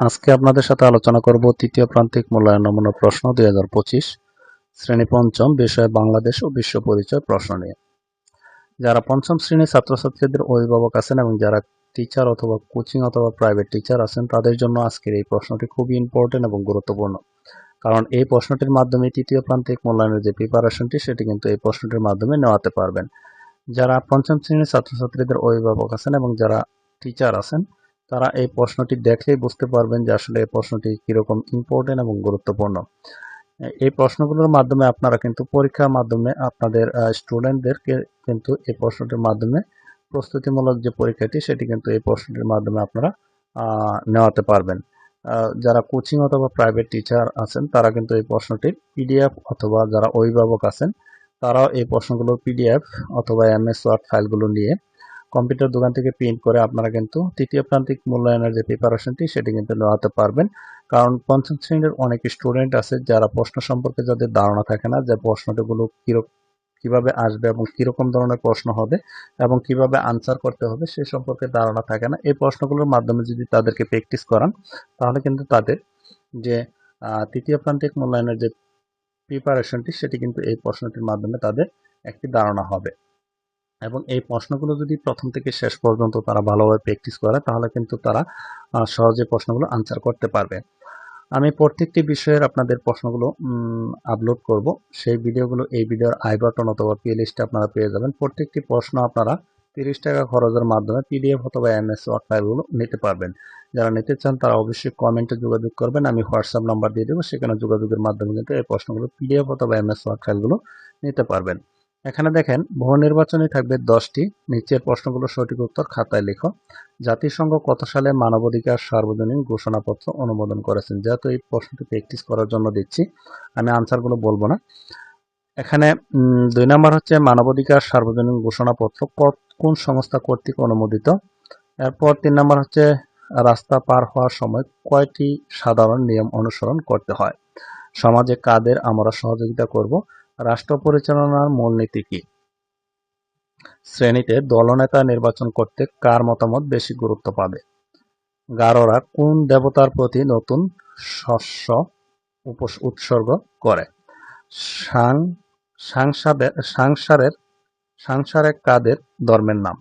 আজকে আপনাদের সাথে আলোচনা করব তৃতীয় প্রান্তিক মূল্যায়ন নমুনা প্রশ্ন দুই হাজার পঁচিশ, শ্রেণি পঞ্চম বিষয় বাংলাদেশ ও বিশ্ব পরিচয় প্রশ্ন নিয়ে। যারা পঞ্চম শ্রেণির ছাত্রছাত্রীদের অভিভাবক আছেন এবং যারা টিচার অথবা কোচিং অথবা প্রাইভেট টিচার আছেন, তাদের জন্য আজকের এই প্রশ্নটি খুবই ইম্পর্টেন্ট এবং গুরুত্বপূর্ণ। কারণ এই প্রশ্নটির মাধ্যমে তৃতীয় প্রান্তিক মূল্যায়নের যে প্রিপারেশনটি সেটি কিন্তু এই প্রশ্নটির মাধ্যমে নেওয়াতে পারবেন। যারা পঞ্চম শ্রেণির ছাত্রছাত্রীদের অভিভাবক আছেন এবং যারা টিচার আছেন তারা এই প্রশ্নটি দেখলেই বুঝতে পারবেন যে আসলে এই প্রশ্নটি কীরকম ইম্পর্টেন্ট এবং গুরুত্বপূর্ণ। এই প্রশ্নগুলোর মাধ্যমে আপনারা কিন্তু পরীক্ষার মাধ্যমে আপনাদের স্টুডেন্টদেরকে কিন্তু এই প্রশ্নটির মাধ্যমে প্রস্তুতিমূলক যে পরীক্ষাটি, সেটি কিন্তু এই প্রশ্নটির মাধ্যমে আপনারা নেওয়াতে পারবেন। যারা কোচিং অথবা প্রাইভেট টিচার আছেন, তারা কিন্তু এই প্রশ্নটির পিডিএফ অথবা যারা অভিভাবক আছেন, তারাও এই প্রশ্নগুলোর পিডিএফ অথবা এমএস ওয়ার্ড ফাইলগুলো নিয়ে কম্পিউটার দোকান থেকে প্রিন্ট করে আপনারা কিন্তু তৃতীয় প্রান্তিক মূল্যায়নের যে প্রিপারেশনটি সেটি কিন্তু নেওয়াতে পারবেন। কারণ পঞ্চম শ্রেণির অনেক স্টুডেন্ট আছে যারা প্রশ্ন সম্পর্কে যাদের ধারণা থাকে না যে প্রশ্নটিগুলো কীরকম কীভাবে আসবে এবং কীরকম ধরনের প্রশ্ন হবে এবং কীভাবে আনসার করতে হবে সে সম্পর্কে ধারণা থাকে না। এই প্রশ্নগুলোর মাধ্যমে যদি তাদেরকে প্র্যাকটিস করান, তাহলে কিন্তু তাদের যে তৃতীয় প্রান্তিক মূল্যায়নের যে প্রিপারেশনটি সেটি কিন্তু এই প্রশ্নটির মাধ্যমে তাদের একটি ধারণা হবে। এবং এই প্রশ্নগুলো যদি প্রথম থেকে শেষ পর্যন্ত তারা ভালোভাবে প্র্যাকটিস করে, তাহলে কিন্তু তারা সহজে প্রশ্নগুলো আনসার করতে পারবে। আমি প্রত্যেকটি বিষয়ের আপনাদের প্রশ্নগুলো আপলোড করব। সেই ভিডিওগুলো, এই ভিডিওর আই বাটন অথবা প্লে লিস্টে আপনারা পেয়ে যাবেন। প্রত্যেকটি প্রশ্ন আপনারা তিরিশ টাকা খরচের মাধ্যমে পিডিএফ অথবা এমএস ওয়ার্ড ফাইলগুলো নিতে পারবেন। যারা নিতে চান, তারা অবশ্যই কমেন্টে যোগাযোগ করবেন। আমি হোয়াটসঅ্যাপ নাম্বার দিয়ে দেবো। সেখানে যোগাযোগের মাধ্যমে কিন্তু এই প্রশ্নগুলো পিডিএফ অথবা এমএস ওয়ার্ড ফাইলগুলো নিতে পারবেন। এখানে দেখেন বহু নির্বাচনী থাকবে দশটি। নিচের প্রশ্নগুলো সঠিক উত্তর খাতায় লেখো। জাতিসংঘ কত সালে মানবাধিকার সার্বজনীন ঘোষণাপত্র অনুমোদন করেছেন? যেহেতু এই প্রশ্নটি প্র্যাকটিস করার জন্য দিচ্ছি, আমি আনসারগুলো বলব না। এখানে দুই নম্বর হচ্ছে মানবাধিকার সার্বজনীন ঘোষণাপত্র কোন সংস্থা কর্তৃক অনুমোদিত? এরপর তিন নম্বর হচ্ছে রাস্তা পার হওয়ার সময় কয়টি সাধারণ নিয়ম অনুসরণ করতে হয়? সমাজে কাদের আমরা সহযোগিতা করব? রাষ্ট্র পরিচালনার মূলনীতি কি? শ্রেণীতে দলনেতা নির্বাচন করতে কার মতামত বেশি গুরুত্ব পাবে? গারোরা কোন দেবতার প্রতি নতুন শস্য উৎসর্গ করে? সাংসারের সাংসারে কাদের ধর্মের নাম?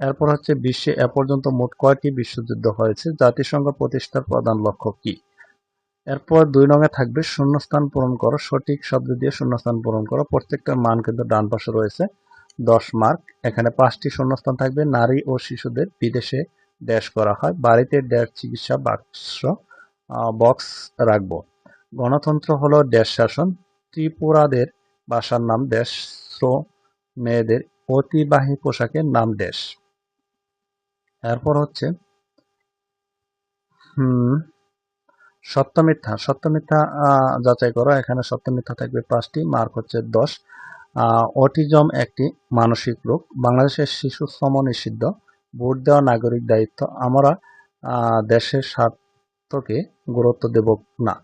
এরপর হচ্ছে বিশ্বে এ পর্যন্ত মোট কয়টি বিশ্বযুদ্ধ হয়েছে? জাতিসংঘ প্রতিষ্ঠার প্রধান লক্ষ্য কি? এরপর দুই রঙে থাকবে শূন্যস্থান পূরণ করো, সঠিক শব্দ দিয়ে শূন্যস্থান পূরণ করো। প্রত্যেকটার মান কিন্তু ডান পাশে রয়েছে, দশ মার্ক। এখানে পাঁচটি শূন্যস্থান থাকবে, নারী ও শিশুদের বিদেশে ড্যাশ করা হয়, বাড়িতে ড্যাশ চিকিৎসা বাক্স বক্স রাখব। গণতন্ত্র হলো ড্যাশ শাসন, ত্রিপুরাদের বাসার নাম দেশ মেয়েদের অতিবাহী পোশাকের নাম দেশ এরপর হচ্ছে, হুম সত্য মিথ্যা সত্য মিথ্যা যাচাই করো, এখানে সত্য মিথ্যা থাকবে পাঁচটি, মার্ক হচ্ছে দশ। অটিজম একটি মানসিক রোগ। বাংলাদেশের শিশু শ্রম নিষিদ্ধ। ভোট দেওয়া নাগরিক দায়িত্ব। আমরা দেশের স্বার্থকে গুরুত্ব দেব না।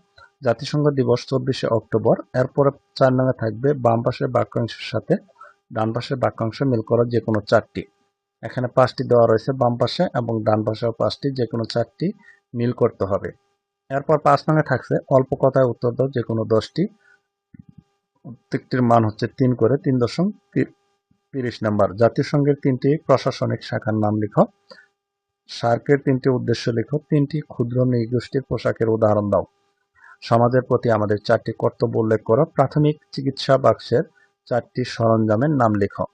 জাতিসংঘ দিবস চব্বিশে অক্টোবর। এরপরে চার নামে থাকবে বাম পাশের বাক্যাংশের সাথে ডান পাশের বাক্যাংশ মিল করা যে কোনো চারটি। এখানে পাঁচটি দেওয়া রয়েছে বাম পাশে এবং ডান পাশেও পাঁচটি যে কোনো চারটি মিল করতে হবে। এরপর পাঁচ নঙে থাকছে। অল্প কথায় উত্তর দাও, যে কোনো দশটি। প্রত্যেকটির মান হচ্ছে তিন করে তিন দশম তিরিশ নাম্বার। জাতিসংঘের তিনটি প্রশাসনিক শাখার নাম লিখো। সার্কের তিনটি উদ্দেশ্য লিখো। তিনটি ক্ষুদ্র নৃগোষ্ঠীর পোশাকের উদাহরণ দাও। সমাজের প্রতি আমাদের চারটি কর্তব্য উল্লেখ করো। প্রাথমিক চিকিৎসা বাক্সের চারটি সরঞ্জামের নাম লিখো।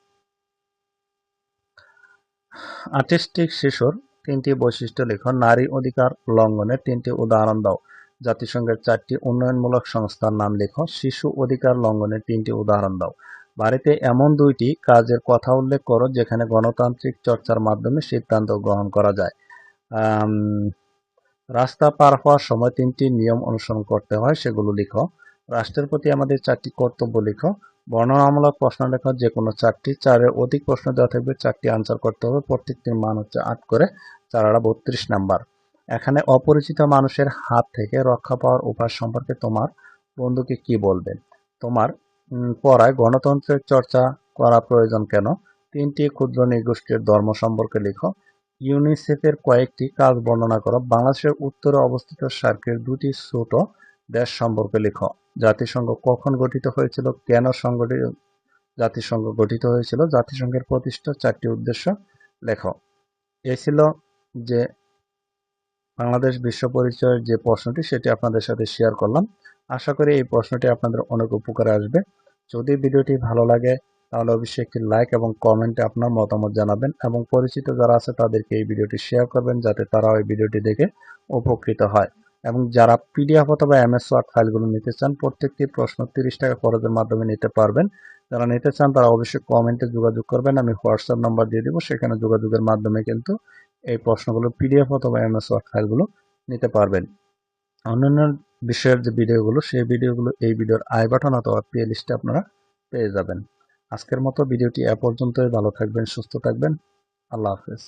আর্টিস্টিক শিশুর তিনটি বৈশিষ্ট্য লেখো নারী অধিকার লঙ্ঘনের তিনটি উদাহরণ দাও। জাতিসংঘের চারটি উন্নয়নমূলক সংস্থার নাম লেখো। শিশু অধিকার লঙ্ঘনের তিনটি উদাহরণ দাও। বাড়িতে এমন দুইটি কাজের কথা উল্লেখ করো, যেখানে গণতান্ত্রিক চর্চার মাধ্যমে সিদ্ধান্ত গ্রহণ করা যায়। রাস্তা পার হওয়ার সময় তিনটি নিয়ম অনুসরণ করতে হয়, সেগুলো লিখো। রাষ্ট্রের প্রতি আমাদের চারটি কর্তব্য লিখো। বর্ণনামূলক প্রশ্ন লেখা যে কোনো চারটি চারের অধিক প্রশ্ন দেওয়া থাকবে, চারটি আনসার করতে হবে। প্রত্যেকটির মান হচ্ছে আট করে চার আড়া বত্রিশ নাম্বার এখানে অপরিচিত মানুষের হাত থেকে রক্ষা পাওয়ার উপায় সম্পর্কে তোমার বন্ধুকে কি বলবে? তোমার পড়ায় গণতন্ত্রের চর্চা করা প্রয়োজন কেন? তিনটি ক্ষুদ্র নিগোষ্ঠীর ধর্ম সম্পর্কে লিখো। ইউনিসেফের কয়েকটি কাজ বর্ণনা করো। বাংলাদেশের উত্তরে অবস্থিত সার্কের দুটি ছোট দেশ সম্পর্কে লেখো। জাতিসংঘ কখন গঠিত হয়েছিল? কেন সংগঠিত জাতিসংঘ গঠিত হয়েছিল? জাতিসংঘের প্রতিষ্ঠা চারটি উদ্দেশ্য লেখো। এ ছিল যে বাংলাদেশ বিশ্ব পরিচয়ের যে প্রশ্নটি, সেটি আপনাদের সাথে শেয়ার করলাম। আশা করি এই প্রশ্নটি আপনাদের অনেক উপকারে আসবে। যদি ভিডিওটি ভালো লাগে, তাহলে অবশ্যই একটি লাইক এবং কমেন্টে আপনার মতামত জানাবেন এবং পরিচিত যারা আছে, তাদেরকে এই ভিডিওটি শেয়ার করবেন, যাতে তারা ওই ভিডিওটি দেখে উপকৃত হয়। এবং যারা পিডিএফ অথবা এমএস ওয়ার্ড ফাইলগুলো নিতে চান, প্রত্যেকটি প্রশ্ন তিরিশ টাকা খরচের মাধ্যমে নিতে পারবেন। যারা নিতে চান, তারা অবশ্যই কমেন্টে যোগাযোগ করবেন। আমি হোয়াটসঅ্যাপ নাম্বার দিয়ে দেবো, সেখানে যোগাযোগের মাধ্যমে কিন্তু এই প্রশ্নগুলো পিডিএফ অথবা এমএস ওয়ার্ড ফাইলগুলো নিতে পারবেন। অন্যান্য বিষয়ের যে ভিডিওগুলো, সেই ভিডিওগুলো এই ভিডিওর আই বাটন অথবা প্লে লিস্টে আপনারা পেয়ে যাবেন। আজকের মতো ভিডিওটি এ পর্যন্তই। ভালো থাকবেন, সুস্থ থাকবেন। আল্লাহ হাফেজ।